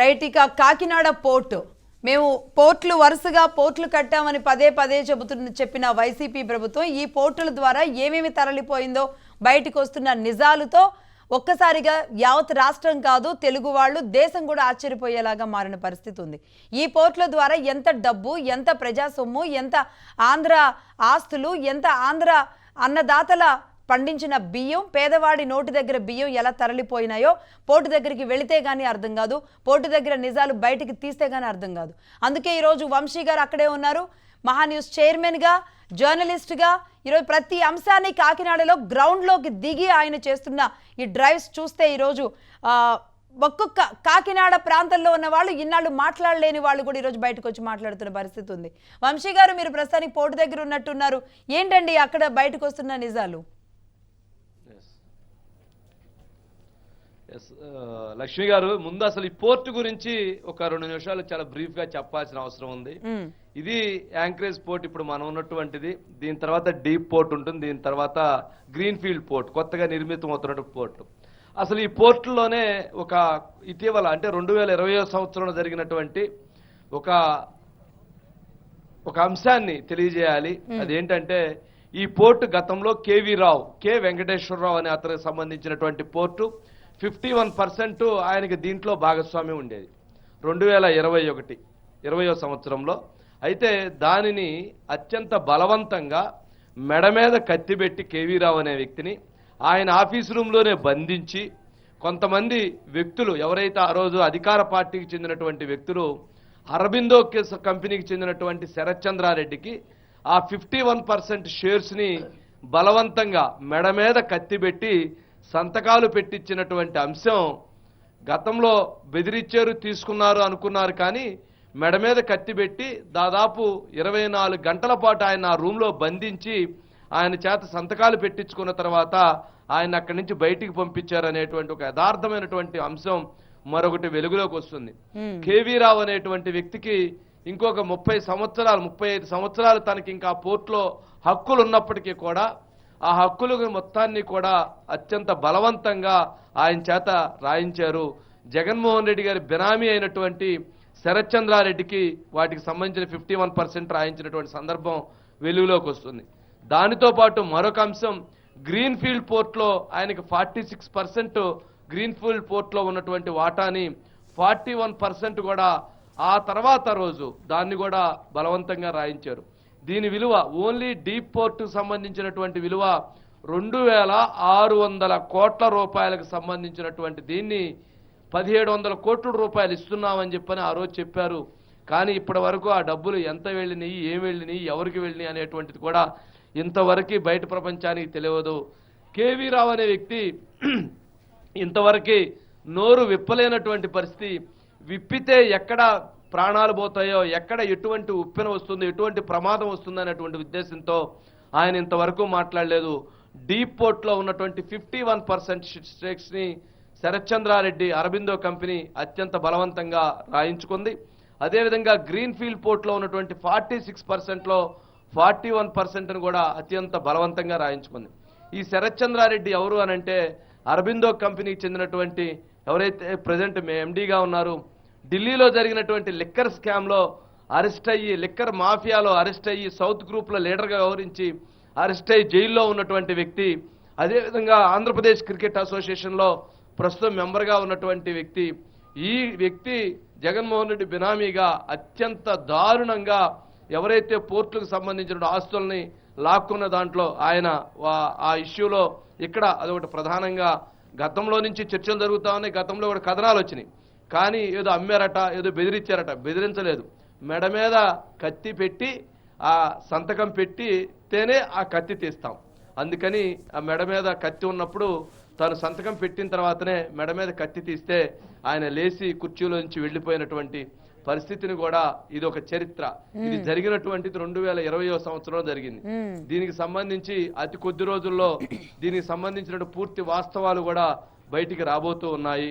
Right ఇక Kakinada port. మేము పోర్టులు వరుసగా పోర్టులు కట్టామని పదే పదే చెబుతున్న చెప్పిన వైసీపీ ప్రభుత్వం ఈ పోర్టుల ద్వారా ఏమేమి తరలిపోయిందో బయటకు వస్తున్న నిజాలతో ఒక్కసారిగా యావత్ రాష్ట్రం కాదు తెలుగు వాళ్ళు దేశం కూడా ఆశ్చర్యపోయేలాగా మారిన పరిస్థితి ఉంది. ఈ పోర్టుల ద్వారా ఎంత డబ్బు ఎంత ప్రజా సొమ్ము ఎంత ఆంధ్ర ఆస్తులు ఎంత ఆంధ్ర అన్నదాతల పండించిన బియ్యం పేదవాడి నోటి దగ్గర బియ్యం ఎలా తరలిపోయినాయో పోర్టు దగ్గరికి వెళితే కానీ అర్థం కాదు పోర్టు దగ్గర నిజాలు బయటికి తీస్తే కానీ అర్థం కాదు. అందుకే ఈరోజు వంశీ గారు అక్కడే ఉన్నారు. మహా న్యూస్ చైర్మన్గా జర్నలిస్ట్గా ఈరోజు ప్రతి అంశాన్ని కాకినాడలో గ్రౌండ్లోకి దిగి ఆయన చేస్తున్న ఈ డ్రైవ్స్ చూస్తే ఈరోజు ఒక్కొక్క కాకినాడ ప్రాంతంలో ఉన్న వాళ్ళు ఇన్నాళ్ళు మాట్లాడలేని వాళ్ళు కూడా ఈరోజు బయటకు వచ్చి మాట్లాడుతున్న పరిస్థితి ఉంది. వంశీ గారు మీరు ప్రస్తుతానికి పోర్టు దగ్గర ఉన్నట్టున్నారు. ఏంటండి అక్కడ బయటకు వస్తున్న నిజాలు? లక్ష్మి గారు ముందు అసలు ఈ పోర్ట్ గురించి ఒక రెండు నిమిషాలు చాలా బ్రీఫ్గా చెప్పాల్సిన అవసరం ఉంది. మ్మ్. ఇది యాంకరేజ్ పోర్ట్ ఇప్పుడు మనం ఉన్నటువంటిది. దీని తర్వాత డీప్ పోర్ట్ ఉంటుంది దీని తర్వాత గ్రీన్ ఫీల్డ్ పోర్ట్ కొత్తగా నిర్మితం అవుతున్నటువంటి పోర్ట్. అసలు ఈ పోర్టులోనే ఒక ఇటీవల అంటే రెండు వేల ఇరవై సంవత్సరంలో జరిగినటువంటి ఒక ఒక అంశాన్ని తెలియజేయాలి. అదేంటంటే ఈ పోర్టు గతంలో కేవీ రావు కె వెంకటేశ్వరరావు అనే అతనికి సంబంధించినటువంటి పోర్టు. ఫిఫ్టీ వన్ పర్సెంట్ ఆయనకి దీంట్లో భాగస్వామ్యం ఉండేది. రెండు వేల ఇరవై ఒకటి ఇరవయో సంవత్సరంలో. అయితే దానిని అత్యంత బలవంతంగా మెడ మీద కత్తిబెట్టి కేవీ రావు అనే వ్యక్తిని ఆయన ఆఫీస్ రూమ్లోనే బంధించి కొంతమంది వ్యక్తులు ఎవరైతే ఆ రోజు అధికార పార్టీకి చెందినటువంటి వ్యక్తులు అరబిందో కేస్- కంపెనీకి చెందినటువంటి శరత్చంద్రారెడ్డికి ఆ ఫిఫ్టీ వన్ పర్సెంట్ షేర్స్ని బలవంతంగా మెడ మీద కత్తిబెట్టి సంతకాలు పెట్టించినటువంటి అంశం గతంలో బెదిరిచ్చారు తీసుకున్నారు అనుకున్నారు కానీ మెడ మీద కత్తిబెట్టి దాదాపు ఇరవై నాలుగు గంటల పాటు ఆయన ఆ రూమ్లో బంధించి ఆయన చేత సంతకాలు పెట్టించుకున్న తర్వాత ఆయన అక్కడి నుంచి బయటికి పంపించారు అనేటువంటి ఒక యథార్థమైనటువంటి అంశం మరొకటి వెలుగులోకి వస్తుంది. కేవీ రావు అనేటువంటి వ్యక్తికి ఇంకొక ముప్పై సంవత్సరాలు ముప్పై ఐదు సంవత్సరాలు తనకి ఇంకా పోర్టులో హక్కులు ఉన్నప్పటికీ కూడా ఆ హక్కులు మొత్తాన్ని కూడా అత్యంత బలవంతంగా ఆయన చేత రాయించారు. జగన్మోహన్ రెడ్డి గారి బినామీ అయినటువంటి శరత్చంద్రారెడ్డికి వాటికి సంబంధించిన ఫిఫ్టీ వన్ పర్సెంట్ రాయించినటువంటి సందర్భం వెలుగులోకి వస్తుంది. దానితో పాటు మరొక అంశం గ్రీన్ ఫీల్డ్ పోర్ట్లో ఆయనకి forty six percent green field పోర్ట్లో ఉన్నటువంటి వాటాని ఫార్టీ వన్ పర్సెంట్ కూడా ఆ తర్వాత రోజు దాన్ని కూడా బలవంతంగా రాయించారు. దీని విలువ ఓన్లీ డీప్ పోర్ట్ సంబంధించినటువంటి విలువ రెండు వేల ఆరు వందల కోట్ల రూపాయలకు సంబంధించినటువంటి దీన్ని పదిహేడు వందల కోట్ల రూపాయలు ఇస్తున్నామని చెప్పని ఆ రోజు చెప్పారు. కానీ ఇప్పటి వరకు ఆ డబ్బులు ఎంత వెళ్ళినాయి ఏం వెళ్ళినాయి ఎవరికి వెళ్ళినాయి అనేటువంటిది కూడా ఇంతవరకు బయట ప్రపంచానికి తెలియదు. కేవీ రావు అనే వ్యక్తి ఇంతవరకు నోరు విప్పలేనటువంటి పరిస్థితి. విప్పితే ఎక్కడ ప్రాణాలు పోతాయో ఎక్కడ ఎటువంటి ఉప్పెన వస్తుంది ఎటువంటి ప్రమాదం వస్తుంది అనేటువంటి ఉద్దేశంతో ఆయన ఇంతవరకు మాట్లాడలేదు. డీప్ పోర్ట్లో ఉన్నటువంటి ఫిఫ్టీ వన్ పర్సెంట్ స్టేక్స్ని శరత్చంద్రారెడ్డి అరబిందో కంపెనీ అత్యంత బలవంతంగా రాయించుకుంది. అదేవిధంగా గ్రీన్ ఫీల్డ్ పోర్ట్లో ఉన్నటువంటి ఫార్టీ సిక్స్ పర్సెంట్లో ఫార్టీ వన్ పర్సెంట్ను కూడా అత్యంత బలవంతంగా రాయించుకుంది. ఈ శరత్చంద్రారెడ్డి ఎవరు అనంటే అరబిందో కంపెనీకి చెందినటువంటి ఎవరైతే ప్రజెంట్ ఎండీగా ఉన్నారు ఢిల్లీలో జరిగినటువంటి లిక్కర్ స్కామ్లో అరెస్ట్ అయ్యి లిక్కర్ మాఫియాలో అరెస్ట్ అయ్యి సౌత్ గ్రూప్లో లీడర్గా వ్యవహరించి అరెస్ట్ అయ్యి జైల్లో ఉన్నటువంటి వ్యక్తి అదేవిధంగా ఆంధ్రప్రదేశ్ క్రికెట్ అసోసియేషన్లో ప్రస్తుతం మెంబర్గా ఉన్నటువంటి వ్యక్తి ఈ వ్యక్తి జగన్మోహన్ రెడ్డి బినామీగా అత్యంత దారుణంగా ఎవరైతే పోర్టులకు సంబంధించిన ఆస్తుల్ని లాక్కున్న దాంట్లో ఆయన వా- ఆ ఇష్యూలో ఇక్కడ అదొకటి ప్రధానంగా గతంలో నుంచి చర్చలు జరుగుతా ఉన్నాయి గతంలో కూడా కథనాలు వచ్చినాయి. కానీ ఏదో అమ్మారట ఏదో బెదిరించారట. బెదిరించలేదు. మెడ మీద కత్తి పెట్టి ఆ సంతకం పెట్టితేనే ఆ కత్తి తీస్తాం. అందుకని ఆ మెడ మీద కత్తి ఉన్నప్పుడు తాను సంతకం పెట్టిన తర్వాతనే మెడ మీద కత్తి తీస్తే ఆయన లేచి కుర్చీలో నుంచి వెళ్ళిపోయినటువంటి పరిస్థితిని కూడా ఇది ఒక చరిత్ర. ఇది జరిగినటువంటిది రెండు వేల ఇరవయో సంవత్సరంలో జరిగింది. దీనికి సంబంధించి అతి కొద్ది రోజుల్లో దీనికి సంబంధించిన పూర్తి వాస్తవాలు కూడా బయటికి రాబోతూ ఉన్నాయి.